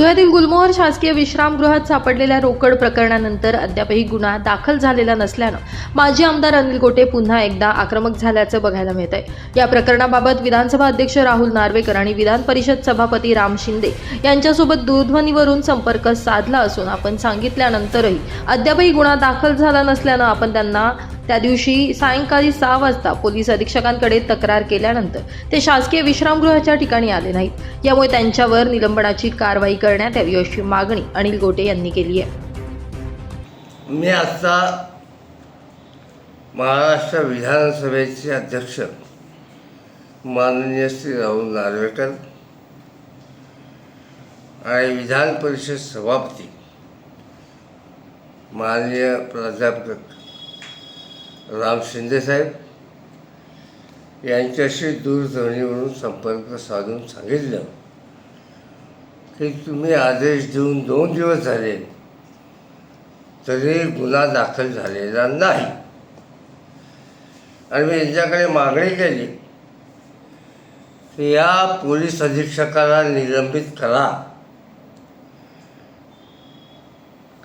धुळ्यातील गुलमोहर शासकीय विश्रामगृहात सापडलेल्या रोकड प्रकरणानंतर अद्यापही गुन्हा दाखल झालेला नसल्यानं माजी आमदार अनिल गोटे पुन्हा एकदा आक्रमक झाल्याचं बघायला मिळत आहे या प्रकरणाबाबत विधानसभा अध्यक्ष राहुल नार्वेकर आणि विधान परिषद सभापती राम शिंदे यांच्यासोबत दूरध्वनीवरून संपर्क साधला असून आपण सांगितल्यानंतरही अद्यापही गुन्हा दाखल झाला नसल्यानं आपण त्यांना त्या दिवशी सायंकाळी सहा वाजता पोलीस अधीक्षकांकडे तक्रार केल्यानंतर ते शासकीय विश्रामगृहाच्या ठिकाणी आले नाहीत. यामुळे त्यांच्यावर निलंबनाची कारवाई करण्यात यावी अशी मागणी अनिल गोटे यांनी केली आहे. मी आजचा महाराष्ट्र विधानसभेचे अध्यक्ष माननीय श्री राहुल नार्वेकर आणि विधान परिषद सभापती माननीय प्राध्यापक राम शिंदेसाहेब यांच्याशी दूरध्वनीवरून संपर्क साधून सांगितलं की तुम्ही आदेश देऊन दोन दिवस झाले तरी गुन्हा दाखल झालेला नाही. आणि मी यांच्याकडे मागणी केली की या पोलीस अधीक्षकाला निलंबित करा.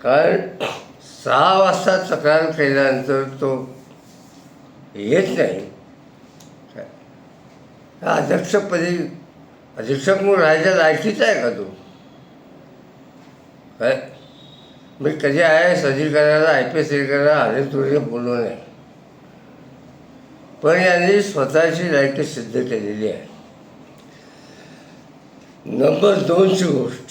कारण सहा वाजता तक्रार केल्यानंतर तो येत नाही अध्यक्षपदी अधीक्षक म्हणून राहायच्या लायकीचा आहे का तू? काय? मी कधी आय एस अधिकाऱ्याला आय पी एस अधिकाऱ्याला अनेक तुझे बोललो नाही. पण यांनी स्वतःची लायकी सिद्ध केलेली आहे. नंबर दोनची गोष्ट.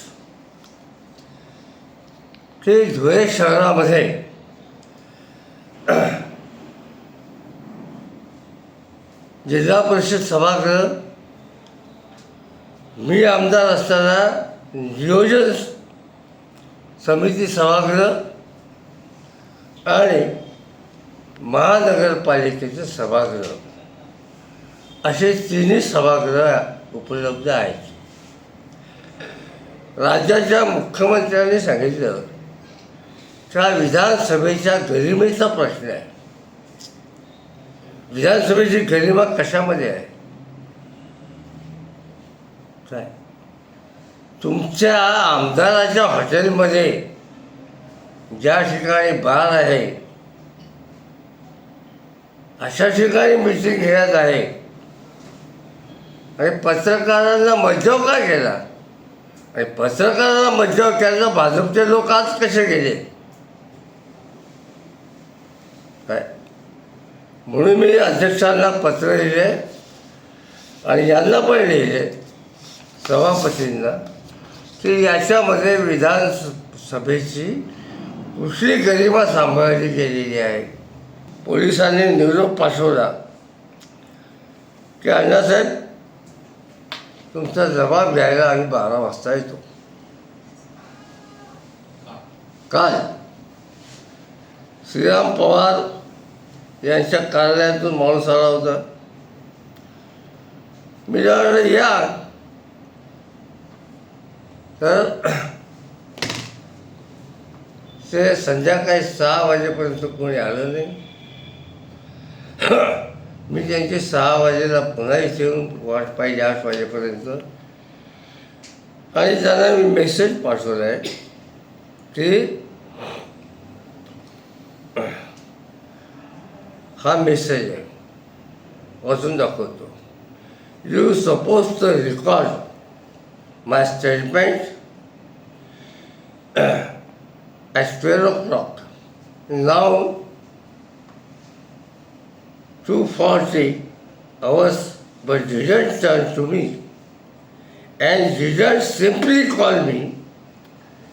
की धुळे शहरामध्ये जिल्हा परिषद सभागृह मी आमदार असताना नियोजन समिती सभागृह आणि महानगरपालिकेचं सभागृह. असे तिन्ही सभागृह उपलब्ध आहेत. राज्याच्या मुख्यमंत्र्यांनी सांगितलं त्या विधानसभेच्या गरिमेचा प्रश्न आहे. विधानसभेची गरिमा कशामध्ये आहे? काय? तुमच्या आमदाराच्या हॉटेलमध्ये ज्या ठिकाणी बार आहे अशा ठिकाणी मिटिंग घेण्यात आहे. आणि पत्रकारांना मज्जाव का केला? आणि पत्रकारांना मज्जाव केला भाजपचे लोक आज कसे गेले? म्हणून मी अध्यक्षांना पत्र लिहिले आणि यांना पण लिहिले सभापतींना की याच्यामध्ये विधानसभेची कुठली गरिमा सांभाळली गेलेली आहे. पोलिसांनी निरोप पाठवला. की अण्णासाहेब तुमचा जबाब घ्यायला आम्ही बारा वाजता येतो. काल श्रीराम पवार यांच्या कार्यालयातून माणूस आला होता. मी जेव्हा या तर ते संध्याकाळी सहा वाजेपर्यंत कोणी आलं नाही. मी त्यांची सहा वाजेला पुन्हा इथे येऊन वाट पाहिजे आठ वाजेपर्यंत. आणि त्यांना मी मेसेज पाठवला आहे की हा मेसेज आहे वाचून दाखवतो you suppose to record my statement at 12 o'clock. Now, 240 hours, but didn't turn to me and didn't simply call me.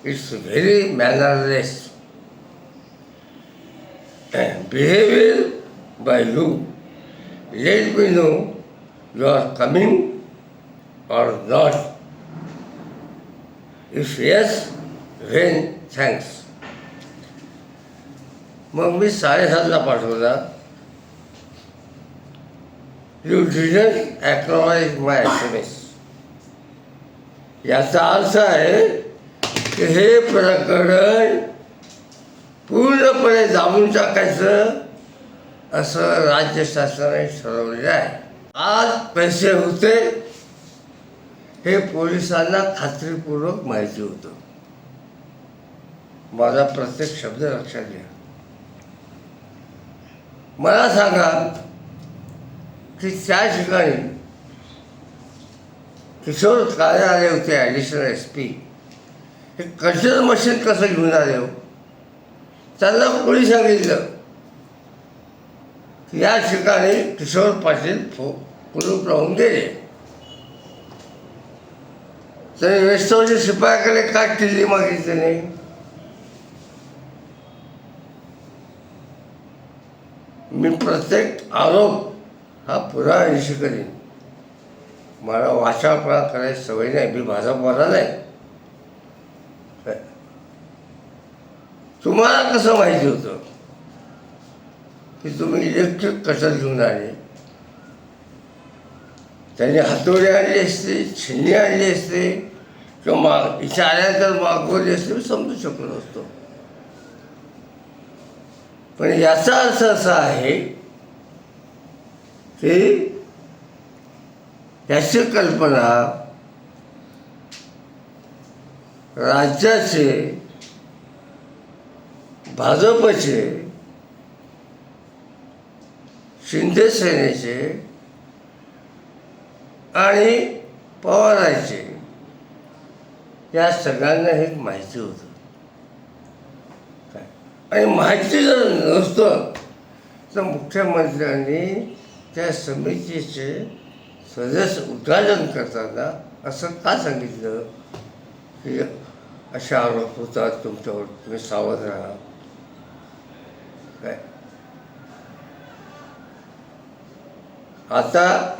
It's very mannerless. And behavior by you. Let me know you are coming or not. If yes, then thanks. मग मी साडेसातला पाठवला you didn't acknowledge my S M S याचा अर्थ आहे की हे प्रकरण पूर्णपणे दाबून टाकायचं असं राज्य शासनाने ठरवलेलं आहे. आज पैसे होते हे पोलिसांना खात्रीपूर्वक माहिती होतं. माझा प्रत्येक शब्द लक्षात घ्या. मला सांगा की त्या ठिकाणी किशोर काळे आले होते ॲडिशनल एस पी हे कल्चर मशीन कसं घेऊन आले हो? त्यांना कोणी सांगितलं? या ठिकाणी किशोर पाटील फो कुलूप लावून गेले. तर वेस्तवच्या शिपायाकडे का किल्ली मागितली नाही मी प्रत्येक आरोप हा पुराव्यानिशी करीन. मला वाचापळा करायची सवय नाही मी माझा बरा नाही. तुम्हाला कसं माहिती होतं? की तुम्ही इलेक्ट्रिक कटर घेऊन आले? त्यांनी हातोडे आणले असते छिन्नी आणली असते किंवा माग इच्छा आल्यानंतर मागवली असते मी समजू शकलो असतो पण याचा अर्थ असा आहे की याची कल्पना राज्याचे भाजपचे शिंदे सेनेचे आणि पवारांचे. या सगळ्यांना हे माहिती होतं. काय आणि माहिती जर नसतं तर मुख्यमंत्र्यांनी त्या समितीचे सदस्य उद्घाटन करताना असं का सांगितलं? की असे आरोप होतात तुमच्यावर तुम्ही सावध राहा. काय? आता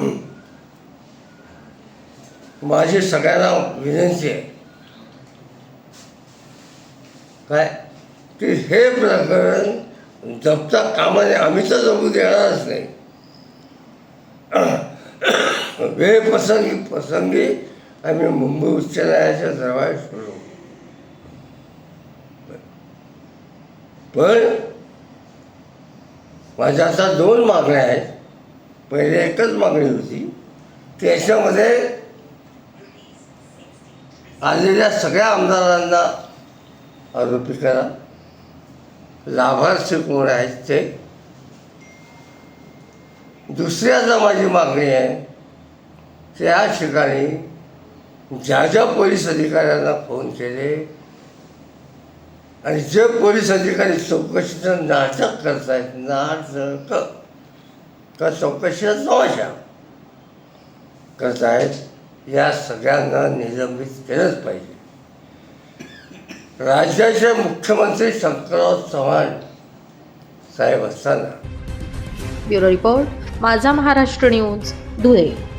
माझी सगळ्यांना विनंती आहे. काय? की हे प्रकरण जपता कामाने आम्ही तर जपू देणारच नाही. वेळ प्रसंगी प्रसंगी आम्ही मुंबई उच्च न्यायालयाच्या दरबार सोडू. पण माझ्या आता दोन मागण्या आहेत. पहिले एकच मागणी होती. त्याच्यामध्ये आलेल्या सगळ्या आमदारांना आरोपी करा. लाभार्थी कोण आहेत ते. दुसऱ्याचा माझी मागणी आहे त्या ठिकाणी ज्या ज्या पोलीस अधिकाऱ्यांना फोन केले आणि जे पोलीस अधिकारी चौकशीचं नाटक करतायत नाटक. का चौकशीला करत आहेत या सगळ्यांना निलंबित केलंच पाहिजे. राज्याचे मुख्यमंत्री शंकरराव चव्हाण साहेब असताना. ब्युरो रिपोर्ट माझा महाराष्ट्र न्यूज धुळे.